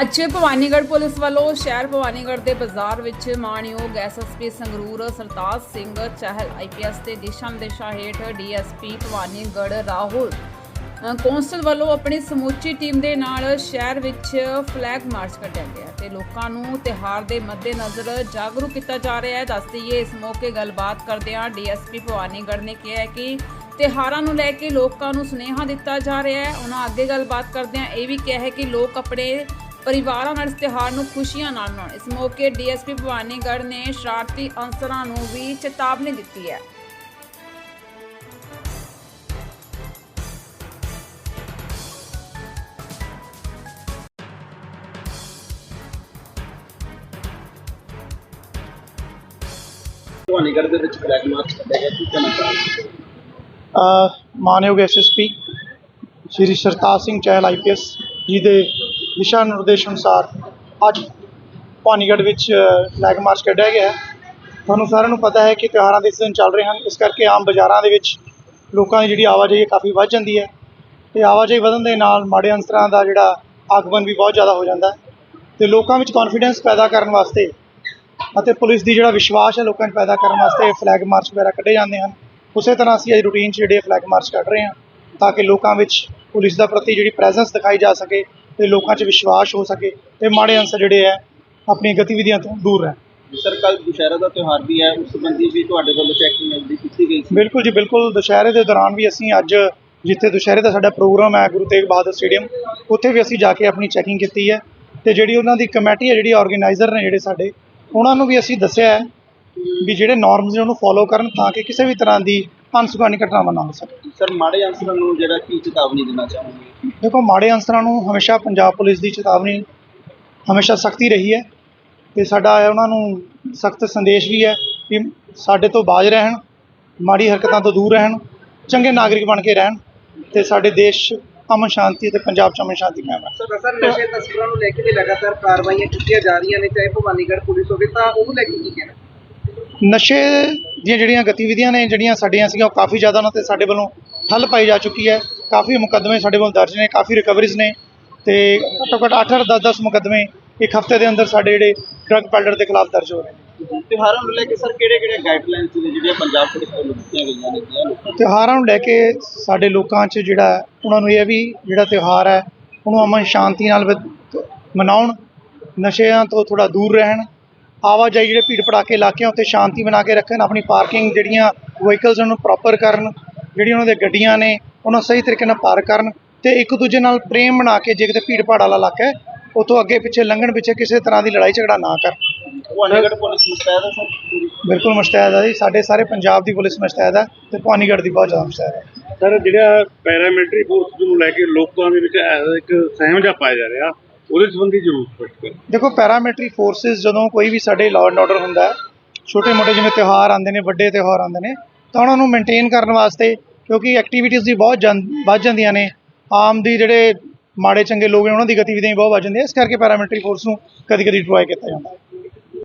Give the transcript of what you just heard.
ਅੱਜ ਭਵਾਨੀਗੜ੍ਹ ਪੁਲਿਸ ਵੱਲੋਂ ਸ਼ਹਿਰ ਭਵਾਨੀਗੜ੍ਹ ਦੇ ਬਾਜ਼ਾਰ ਵਿੱਚ ਮਾਣਯੋਗ ਐਸਐਸਪੀ ਸੰਗਰੂਰ ਸਰਤਾਜ ਸਿੰਘ ਚਹਿਲ ਆਈਪੀਐਸ ਤੇ ਦਿਸ਼ਾ ਨਿਰਦੇਸ਼ਾਂ ਹੇਠ ਡੀਐਸਪੀ ਭਵਾਨੀਗੜ੍ਹ ਰਾਹੁਲ ਕੌਂਸਲ ਵੱਲੋਂ ਆਪਣੀ ਸਮੁੱਚੀ ਟੀਮ ਦੇ ਨਾਲ ਸ਼ਹਿਰ ਵਿੱਚ ਫਲੈਗ ਮਾਰਚ ਕੱਢਿਆ ਗਿਆ ਤੇ ਲੋਕਾਂ ਨੂੰ ਤਿਹਾਰ ਦੇ ਮੱਦੇਨਜ਼ਰ ਜਾਗਰੂਕ ਕੀਤਾ ਜਾ ਰਿਹਾ ਹੈ। ਦੱਸ ਦਈਏ, ਇਸ ਮੌਕੇ ਗੱਲਬਾਤ ਕਰਦਿਆਂ ਡੀਐਸਪੀ ਭਵਾਨੀਗੜ੍ਹ ਨੇ ਕਿਹਾ ਕਿ ਤਿਉਹਾਰਾਂ ਨੂੰ ਲੈ ਕੇ ਲੋਕਾਂ ਨੂੰ ਸੁਨੇਹਾ ਦਿੱਤਾ ਜਾ ਰਿਹਾ ਹੈ। ਉਹਨਾਂ ਅੱਗੇ ਗੱਲਬਾਤ ਕਰਦਿਆਂ ਇਹ ਵੀ ਕਿਹਾ ਹੈ ਕਿ ਲੋਕ ਆਪਣੇ ਪਰਿਵਾਰਾਂ ਨਾਲ ਇਸ ਤਿਉਹਾਰ ਨੂੰ ਖੁਸ਼ੀਆਂ ਨਾਲ ਮਨਾਉਣ। ਇਸ ਮੌਕੇ ਡੀਐਸਪੀ ਭਵਾਨੀਗੜ੍ਹ ਨੇ ਸ਼ਰਾਰਤੀ ਅਨਸਰਾਂ ਨੂੰ ਵੀ ਚੇਤਾਵਨੀ ਦਿੱਤੀ ਹੈ। ਭਵਾਨੀਗੜ੍ਹ ਦੇ ਵਿੱਚ ਫਲੈਗ ਮਾਰਚ ਕੱਢਿਆ ਗਿਆ ਕੀ ਕਹਿਣਾ ਚਾਹੁੰਦੇ ਅ, ਮਾਨਯੋਗ ਐਸਐਸਪੀ ਸ਼੍ਰੀ ਸਰਤਾਜ ਸਿੰਘ ਚਹਿਲ ਆਈਪੀਐਸ ਜੀ ਦੇ ਦਿਸ਼ਾ ਨਿਰਦੇਸ਼ ਅਨੁਸਾਰ ਅੱਜ ਪਾਣੀਗੜ੍ਹ ਵਿੱਚ ਫਲੈਗ ਮਾਰਚ ਕੱਢਿਆ ਗਿਆ ਤੁਹਾਨੂੰ ਸਾਰਿਆਂ ਨੂੰ ਪਤਾ ਹੈ ਕਿ ਤਿਉਹਾਰਾਂ ਦੇ ਸੀਜ਼ਨ ਚੱਲ ਰਹੇ ਹਨ। ਇਸ ਕਰਕੇ ਆਮ ਬਾਜ਼ਾਰਾਂ ਦੇ ਵਿੱਚ ਲੋਕਾਂ ਦੀ ਜਿਹੜੀ ਆਵਾਜਾਈ ਹੈ ਕਾਫੀ ਵੱਧ ਜਾਂਦੀ ਹੈ। ਤੇ ਆਵਾਜਾਈ ਵਧਣ ਦੇ ਨਾਲ ਮਾੜੇ ਅੰਸਰਾਂ ਦਾ ਜਿਹੜਾ ਆਗਮਨ ਵੀ ਬਹੁਤ ਜ਼ਿਆਦਾ ਹੋ ਜਾਂਦਾ ਹੈ। ਤੇ ਲੋਕਾਂ ਵਿੱਚ ਕੌਨਫੀਡੈਂਸ ਪੈਦਾ ਕਰਨ ਵਾਸਤੇ ਅਤੇ ਪੁਲਿਸ ਦੀ ਜਿਹੜਾ ਵਿਸ਼ਵਾਸ ਹੈ ਲੋਕਾਂ 'ਚ ਪੈਦਾ ਕਰਨ ਵਾਸਤੇ ਫਲੈਗ ਮਾਰਚ ਵਗੈਰਾ ਕੱਢੇ ਜਾਂਦੇ ਹਨ। ਉਸੇ ਤਰ੍ਹਾਂ ਅਸੀਂ ਅੱਜ ਰੂਟੀਨ 'ਚ ਜਿਹੜੇ ਫਲੈਗ ਮਾਰਚ ਕੱਢ ਰਹੇ ਹਾਂ ਤਾਂ ਕਿ ਲੋਕਾਂ ਵਿੱਚ ਪੁਲਿਸ ਦਾ ਪ੍ਰਤੀ ਜਿਹੜੀ ਪ੍ਰੈਜ਼ੈਂਸ ਦਿਖਾਈ ਜਾ ਸਕੇ ਤੇ ਲੋਕਾਂ 'ਚ ਵਿਸ਼ਵਾਸ ਹੋ ਸਕੇ ਤੇ ਮਾੜੇ ਅੰਸਰ ਜਿਹੜੇ ਹੈ ਆਪਣੀਆਂ ਗਤੀਵਿਧੀਆਂ ਤੋਂ ਦੂਰ ਰਹਿਣ। ਸਰ ਕੱਲ ਦੁਸ਼ਹਿਰਾ ਦਾ ਤਿਉਹਾਰ ਵੀ ਹੈ ਉਸ ਸੰਬੰਧੀ ਵੀ ਤੁਹਾਡੇ ਵੱਲੋਂ ਚੈਕਿੰਗ ਦੀ ਕੀਤੀ ਗਈ ਸੀ। ਬਿਲਕੁਲ ਜੀ ਬਿਲਕੁਲ। ਦੁਸ਼ਹਿਰੇ ਦੇ ਦੌਰਾਨ ਵੀ ਅਸੀਂ ਅੱਜ ਜਿੱਥੇ ਦੁਸ਼ਹਿਰੇ ਦਾ ਸਾਡਾ ਪ੍ਰੋਗਰਾਮ ਹੈ ਗੁਰੂ ਤੇਗ ਬਹਾਦਰ ਸਟੇਡੀਅਮ ਉੱਥੇ ਵੀ ਅਸੀਂ ਜਾ ਕੇ ਆਪਣੀ ਚੈਕਿੰਗ ਕੀਤੀ ਹੈ। ਤੇ ਜਿਹੜੀ ਉਹਨਾਂ ਦੀ ਕਮੇਟੀ ਹੈ ਜਿਹੜੀ ਆਰਗੇਨਾਈਜ਼ਰ ਨੇ ਜਿਹੜੇ ਸਾਡੇ ਉਹਨਾਂ ਨੂੰ ਵੀ ਅਸੀਂ ਦੱਸਿਆ ਹੈ ਵੀ ਜਿਹੜੇ ਨਾਰਮਸ ਨੇ ਉਹਨੂੰ ਫੋਲੋ ਕਰਨ ਤਾਂ ਕਿ ਕਿਸੇ ਵੀ ਤਰ੍ਹਾਂ ਦੀ ਅਨਸੁਖਾਨੀ ਘਟਨਾਵਾਂ ਨਾ ਹੋ ਸਕੇ। ਸਰ ਮਾੜੇ ਅਨਸਰਾਂ ਨੂੰ ਜਿਹੜਾ ਕੀ ਚੇਤਾਵਨੀ ਦੇਣਾ ਚਾਹੁੰਦੇ ਦੇਖੋ ਮਾੜੇ ਅੰਸਰਾਂ ਨੂੰ ਹਮੇਸ਼ਾ ਪੰਜਾਬ ਪੁਲਿਸ ਦੀ ਚੇਤਾਵਨੀ ਹਮੇਸ਼ਾ ਸਖਤੀ ਰਹੀ ਹੈ ਤੇ ਸਾਡਾ ਉਹਨਾਂ ਨੂੰ ਸਖਤ ਸੰਦੇਸ਼ ਵੀ ਹੈ ਕਿ ਸਾਡੇ ਤੋਂ ਬਾਜ ਰਹਿਣ ਮਾੜੀ ਹਰਕਤਾਂ ਤੋਂ ਦੂਰ ਰਹਿਣ ਚੰਗੇ ਨਾਗਰਿਕ ਬਣ ਕੇ ਰਹਿਣ ਤੇ ਸਾਡੇ ਦੇਸ਼ ਅਮਨ ਸ਼ਾਂਤੀ ਤੇ ਪੰਜਾਬ 'ਚ ਅਮਨ ਸ਼ਾਂਤੀ ਕਾਇਮ ਹੈ ਸਰ ਸਰ ਨਸ਼ੇ ਤਸਕਰਾਂ ਨੂੰ ਲੈ ਕੇ ਵੀ ਲਗਾਤਾਰ ਕਾਰਵਾਈਆਂ ਕੀਤੀਆਂ ਜਾ ਰਹੀਆਂ ਨੇ ਚਾਹੇ ਭਵਾਨੀਗੜ੍ਹ ਪੁਲਿਸ ਹੋਵੇ ਤਾਂ ਉਹਨੂੰ ਲੈ ਕੇ ਕੀ ਕਹਿਣਾ? ਨਸ਼ੇ ਦੀਆਂ ਜਿਹੜੀਆਂ ਗਤੀਵਿਧੀਆਂ ਨੇ ਜਿਹੜੀਆਂ ਸਾਡੀਆਂ ਸੀਗੀਆਂ ਉਹ ਕਾਫੀ ਜ਼ਿਆਦਾ ਉਹਨਾਂ ਤੇ ਸਾਡੇ ਵੱਲੋਂ ਠੱਲ ਪਾਈ ਜਾ ਚੁੱਕੀ ਹੈ। ਕਾਫੀ ਮੁਕੱਦਮੇ ਸਾਡੇ ਵੱਲੋਂ ਦਰਜ ਨੇ ਕਾਫੀ ਰਿਕਵਰੀਜ਼ ਨੇ ਤੇ ਘੱਟੋ ਘੱਟ 8 10 10 ਮੁਕੱਦਮੇ ਇੱਕ ਹਫ਼ਤੇ ਦੇ ਅੰਦਰ ਸਾਡੇ ਜਿਹੜੇ ਡਰੱਗ ਪੈਡਲਰ ਦੇ ਖਿਲਾਫ ਦਰਜ ਹੋ ਰਹੇ ਨੇ। ਤਿਉਹਾਰਾਂ ਨੂੰ ਲੈ ਕੇ ਸਰ ਕਿਹੜੇ ਕਿਹੜੇ ਗਾਈਡਲਾਈਨਸ ਨੇ ਜਿਹੜੀਆਂ ਪੰਜਾਬ ਪੁਲਿਸ ਵੱਲੋਂ ਦਿੱਤੀਆਂ ਗਈਆਂ ਨੇ ਲੋਕਾਂ ਨੂੰ? ਲੈ ਕੇ ਸਾਡੇ ਲੋਕਾਂ 'ਚ ਜਿਹੜਾ ਉਹਨਾਂ ਨੂੰ ਇਹ ਵੀ ਜਿਹੜਾ ਤਿਉਹਾਰ ਹੈ ਉਹਨੂੰ ਅਮਨ ਸ਼ਾਂਤੀ ਨਾਲ ਮਨਾਉਣ ਨਸ਼ਿਆਂ ਤੋਂ ਥੋੜਾ ਦੂਰ ਰਹਿਣ ਆਵਾਜਾਈ ਜਿਹੜੇ ਭੀੜ ਭੜਾਕੇ ਇਲਾਕਿਆਂ ਉੱਤੇ ਸ਼ਾਂਤੀ ਬਣਾ ਕੇ ਰੱਖਣ ਆਪਣੀ ਪਾਰਕਿੰਗ ਜਿਹੜੀਆਂ ਵਹੀਕਲਸ ਉਹਨੂੰ ਪ੍ਰੋਪਰ ਕਰਨ ਜਿਹੜੀਆਂ ਉਹਨਾਂ ਦੇ ਗੱਡੀਆਂ ਨੇ ਉਹਨਾਂ ਨੂੰ ਸਹੀ ਤਰੀਕੇ ਨਾਲ ਪਾਰਕ ਕਰਨ ਤੇ ਇੱਕ ਦੂਜੇ ਨਾਲ ਪ੍ਰੇਮ ਬਣਾ ਕੇ ਜੇ ਕਿਤੇ ਭੀੜ ਭਾੜ ਵਾਲਾ ਇਲਾਕਾ ਹੈ ਉੱਥੋਂ ਅੱਗੇ ਪਿੱਛੇ ਲੰਘਣ ਪਿੱਛੇ ਕਿਸੇ ਤਰ੍ਹਾਂ ਦੀ ਲੜਾਈ ਝਗੜਾ ਨਾ ਕਰਨ ਭਵਾਨੀਗੜ੍ਹ ਪੁਲਿਸ ਮੁਸਤੈਦ ਹੈ ਸਰ? ਪੂਰੀ ਬਿਲਕੁਲ ਮੁਸ਼ਤੈਦ ਹੈ ਜੀ। ਸਾਡੇ ਸਾਰੇ ਪੰਜਾਬ ਦੀ ਪੁਲਿਸ ਮੁਸ਼ਤੈਦ ਹੈ ਤੇ ਭਵਾਨੀਗੜ੍ਹ ਦੀ ਬਹੁਤ ਜ਼ਿਆਦਾ ਮੁਸ਼ਤੈਦ ਹੈ ਸਰ ਜਿਹੜਾ ਪੈਰਾਮਿਲਟਰੀ ਫੋਰਸ ਨੂੰ ਲੈ ਕੇ ਲੋਕਾਂ ਦੇ ਵਿੱਚ ਇੱਕ ਸਹਿਮ ਪਾਇਆ ਜਾ ਰਿਹਾ। ਉਹਦੇ ਸੰਬੰਧੀ ਜ਼ਰੂਰ ਸਪਸ਼ਟ ਕਰੋ ਦੇਖੋ ਪੈਰਾਮਿਲਟਰੀ ਫੋਰਸਿਸ ਜਦੋਂ ਕੋਈ ਵੀ ਸਾਡੇ ਲਾਅ ਐਂਡ ਆਰਡਰ ਹੁੰਦਾ ਛੋਟੇ ਮੋਟੇ ਜਿਵੇਂ ਤਿਉਹਾਰ ਆਉਂਦੇ ਨੇ, ਵੱਡੇ ਤਿਉਹਾਰ ਆਉਂਦੇ ਨੇ, ਤਾਂ ਉਹਨਾਂ ਨੂੰ ਮੇਨਟੇਨ ਕਰਨ ਵਾਸਤੇ ਕਿਉਂਕਿ ਐਕਟੀਵਿਟੀਜ਼ ਦੀ ਬਹੁਤ ਜਾਂ- ਵੱਧ ਜਾਂਦੀਆਂ ਨੇ। ਆਮ ਦੀ ਜਿਹੜੇ ਮਾੜੇ ਚੰਗੇ ਲੋਕ ਨੇ, ਉਹਨਾਂ ਦੀ ਗਤੀਵਿਧੀਆਂ ਵੀ ਬਹੁਤ ਵੱਧ ਜਾਂਦੀਆਂ ਇਸ ਕਰਕੇ ਪੈਰਾਮਿਲਟਰੀ ਫੋਰਸ ਨੂੰ ਕਦੀ ਕਦੀ ਡਿਪਲੋਏ ਕੀਤਾ ਜਾਂਦਾ ਹੈ।